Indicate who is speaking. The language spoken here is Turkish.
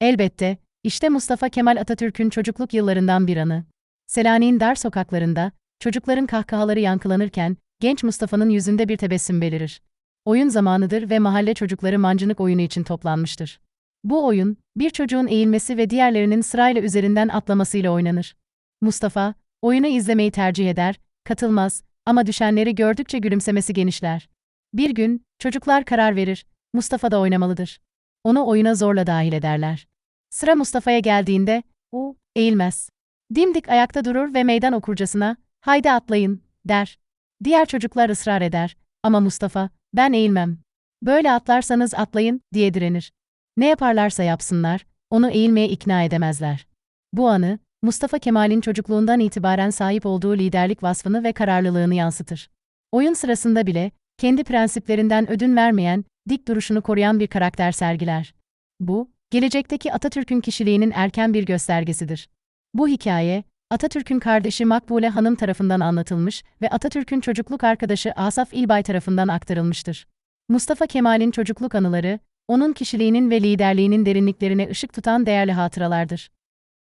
Speaker 1: Elbette, işte Mustafa Kemal Atatürk'ün çocukluk yıllarından bir anı. Selanik'in dar sokaklarında, çocukların kahkahaları yankılanırken, genç Mustafa'nın yüzünde bir tebessüm belirir. Oyun zamanıdır ve mahalle çocukları mancınık oyunu için toplanmıştır. Bu oyun, bir çocuğun eğilmesi ve diğerlerinin sırayla üzerinden atlamasıyla oynanır. Mustafa, oyunu izlemeyi tercih eder, katılmaz ama düşenleri gördükçe gülümsemesi genişler. Bir gün, çocuklar karar verir, Mustafa da oynamalıdır. Onu oyuna zorla dahil ederler. Sıra Mustafa'ya geldiğinde, o, eğilmez. Dimdik ayakta durur ve meydan okurcasına, haydi atlayın, der. Diğer çocuklar ısrar eder, ama Mustafa, ben eğilmem. Böyle atlarsanız atlayın, diye direnir. Ne yaparlarsa yapsınlar, onu eğilmeye ikna edemezler. Bu anı, Mustafa Kemal'in çocukluğundan itibaren sahip olduğu liderlik vasfını ve kararlılığını yansıtır. Oyun sırasında bile, kendi prensiplerinden ödün vermeyen, dik duruşunu koruyan bir karakter sergiler. Bu, gelecekteki Atatürk'ün kişiliğinin erken bir göstergesidir. Bu hikaye, Atatürk'ün kardeşi Makbule Hanım tarafından anlatılmış ve Atatürk'ün çocukluk arkadaşı Asaf İlbay tarafından aktarılmıştır. Mustafa Kemal'in çocukluk anıları, onun kişiliğinin ve liderliğinin derinliklerine ışık tutan değerli hatıralardır.